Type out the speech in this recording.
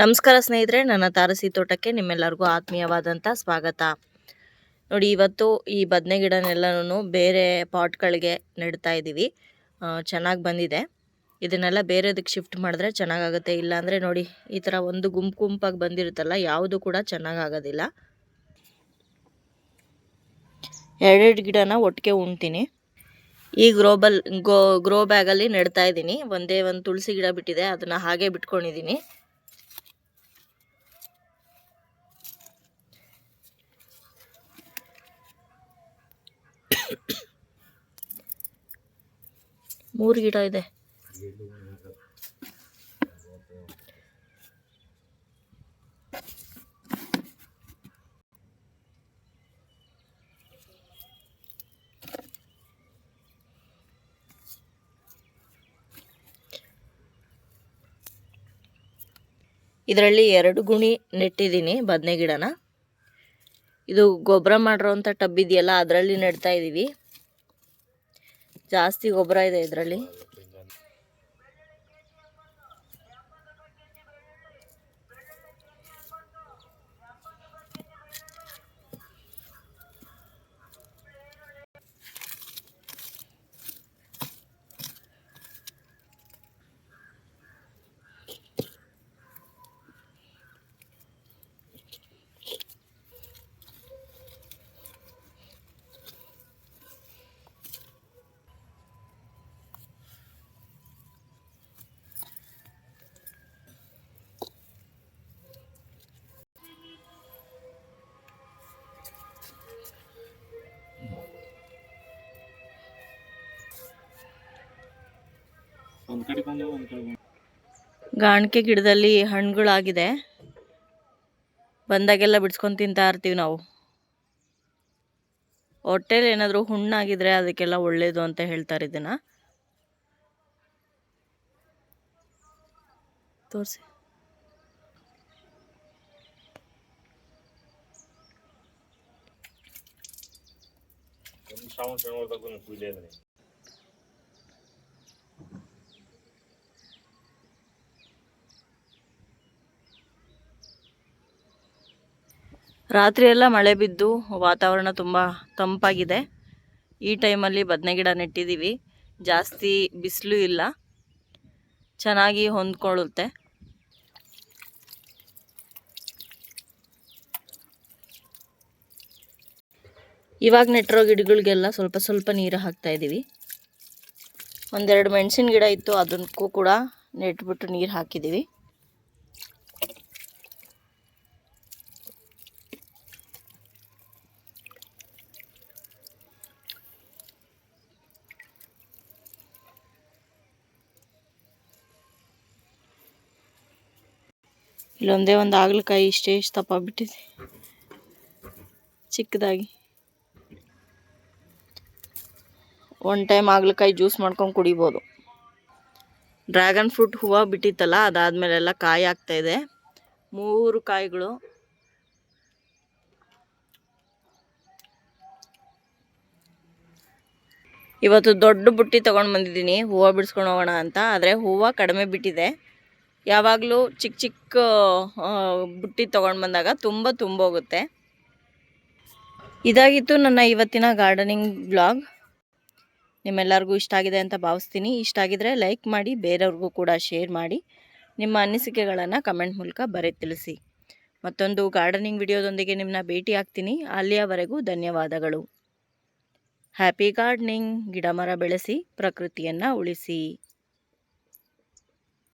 ನಮಸ್ಕಾರ ಸ್ನೇಹಿತರೆ, ನನ್ನ ತಾರಸಿ ತೋಟಕ್ಕೆ ನಿಮ್ಮೆಲ್ಲರಿಗೂ ಆತ್ಮೀಯವಾದಂಥ ಸ್ವಾಗತ. ನೋಡಿ, ಇವತ್ತು ಈ ಬದನೆ ಗಿಡನೆಲ್ಲನೂ ಬೇರೆ ಪಾಟ್ಗಳಿಗೆ ನೆಡ್ತಾ ಇದ್ದೀವಿ ಚೆನ್ನಾಗಿ ಬಂದಿದೆ. ಇದನ್ನೆಲ್ಲ ಬೇರೆದಕ್ಕೆ ಶಿಫ್ಟ್ ಮಾಡಿದ್ರೆ ಚೆನ್ನಾಗಾಗುತ್ತೆ, ಇಲ್ಲಾಂದರೆ ನೋಡಿ, ಈ ಥರ ಒಂದು ಗುಂಪು ಗುಂಪಾಗಿ ಬಂದಿರುತ್ತಲ್ಲ, ಯಾವುದು ಕೂಡ ಚೆನ್ನಾಗಾಗೋದಿಲ್ಲ. ಎರಡೆರಡು ಗಿಡನ ಒಟ್ಟಿಗೆ ಉಣ್ತೀನಿ. ಈ ಗ್ರೋಬಲ್ ಗೋ, ಗ್ರೋ ಬ್ಯಾಗಲ್ಲಿ ನೆಡ್ತಾ ಇದ್ದೀನಿ ಒಂದೇ ಒಂದು ತುಳಸಿ ಗಿಡ ಬಿಟ್ಟಿದೆ, ಅದನ್ನು ಹಾಗೆ ಬಿಟ್ಕೊಂಡಿದ್ದೀನಿ ಮೂರು ಗಿಡ ಇದೆ. ಇದರಲ್ಲಿ ಎರಡು ಗುಣಿ ನೆಟ್ಟಿದ್ದೀನಿ ಬದನೆ ಗಿಡನ. ಇದು ಗೊಬ್ಬರ ಮಾಡಿರೋಂಥ ಟಬ್ ಇದೆಯಲ್ಲ, ಅದರಲ್ಲಿ ನೆಡ್ತಾ ಇದ್ದೀವಿ ಜಾಸ್ತಿ ಗೊಬ್ಬರ ಇದೆ ಇದರಲ್ಲಿ. ಗಾಣಿಕೆ ಗಿಡದಲ್ಲಿ ಹಣ್ಣುಗಳಾಗಿದೆ. ಬಂದಾಗೆಲ್ಲ ಬಿಡ್ಸ್ಕೊಂಡು ತಿಂತಾ ಇರ್ತೀವಿ ನಾವು. ಹೊಟ್ಟೆಲಿ ಏನಾದರೂ ಹುಣ್ಣಾಗಿದ್ರೆ ಅದಕ್ಕೆಲ್ಲ ಒಳ್ಳೇದು ಅಂತ ಹೇಳ್ತಾರೆ ಇದನ್ನ. ತೋರಿಸಿ. ಒಂದು ಶ್ರಾವಣ ಶನಿವಾರದಾಗ ಒಂದು ಪೂಜೆ ಇದೆ ರಾತ್ರಿ ಎಲ್ಲ ಮಳೆ ಬಿದ್ದು ವಾತಾವರಣ ತುಂಬ ತಂಪಾಗಿದೆ. ಈ ಟೈಮಲ್ಲಿ ಬದನೆ ಗಿಡ ನೆಟ್ಟಿದ್ದೀವಿ ಜಾಸ್ತಿ ಬಿಸಿಲು ಇಲ್ಲ. ಚೆನ್ನಾಗಿ ಹೊಂದ್ಕೊಳ್ಳುತ್ತೆ. ಇವಾಗ ನೆಟ್ಟಿರೋ ಗಿಡಗಳಿಗೆಲ್ಲ ಸ್ವಲ್ಪ ಸ್ವಲ್ಪ ನೀರು ಹಾಕ್ತಾ ಇದ್ದೀವಿ. ಒಂದೆರಡು ಮೆಣಸಿನ ಗಿಡ ಇತ್ತು, ಅದಕ್ಕೂ ಕೂಡ ನೆಟ್ಬಿಟ್ಟು ನೀರು ಹಾಕಿದ್ದೀವಿ. ಇಲ್ಲೊಂದೇ ಒಂದು ಹಾಗಲಕಾಯಿ ಇಷ್ಟೇ ಇಷ್ಟು ಬಿಟ್ಟಿದೆ ಚಿಕ್ಕದಾಗಿ. ಒನ್ ಟೈಮ್ ಹಾಗಲಕಾಯಿ ಜ್ಯೂಸ್ ಮಾಡ್ಕೊಂಡು ಕುಡಿಬೋದು. ಡ್ರ್ಯಾಗನ್ ಫ್ರೂಟ್ ಹೂವು ಬಿಟ್ಟಿತ್ತಲ್ಲ, ಅದಾದಮೇಲೆಲ್ಲ ಕಾಯಿ ಆಗ್ತಾ ಇದೆ. ಮೂರು ಕಾಯಿಗಳು. ಇವತ್ತು ದೊಡ್ಡ ಬುಟ್ಟಿ ತೊಗೊಂಡು ಬಂದಿದ್ದೀನಿ, ಹೂವು ಬಿಡಿಸ್ಕೊಂಡು ಹೋಗೋಣ ಅಂತ. ಆದರೆ ಹೂವು ಕಡಿಮೆ ಬಿಟ್ಟಿದೆ. ಯಾವಾಗಲೂ ಚಿಕ್ಕ ಚಿಕ್ಕ ಬುಟ್ಟಿ ತೊಗೊಂಡು ಬಂದಾಗ ತುಂಬ ತುಂಬೋಗುತ್ತೆ. ಇದಾಗಿತ್ತು ನನ್ನ ಇವತ್ತಿನ ಗಾರ್ಡನಿಂಗ್ ಬ್ಲಾಗ್ ನಿಮ್ಮೆಲ್ಲರಿಗೂ ಇಷ್ಟ ಆಗಿದೆ ಅಂತ ಭಾವಿಸ್ತೀನಿ. ಇಷ್ಟ ಆಗಿದ್ರೆ ಲೈಕ್ ಮಾಡಿ, ಬೇರೆಯವ್ರಿಗೂ ಕೂಡ ಶೇರ್ ಮಾಡಿ. ನಿಮ್ಮ ಅನಿಸಿಕೆಗಳನ್ನು ಕಮೆಂಟ್ ಮೂಲಕ ಬರೆ ತಿಳಿಸಿ. ಮತ್ತೊಂದು ಗಾರ್ಡನಿಂಗ್ ವಿಡಿಯೋದೊಂದಿಗೆ ನಿಮ್ಮನ್ನ ಭೇಟಿ ಆಗ್ತೀನಿ ಅಲ್ಲಿಯವರೆಗೂ ಧನ್ಯವಾದಗಳು. ಹ್ಯಾಪಿ ಗಾರ್ಡನಿಂಗ್ ಗಿಡ ಮರ ಬೆಳೆಸಿ, ಪ್ರಕೃತಿಯನ್ನು ಉಳಿಸಿ.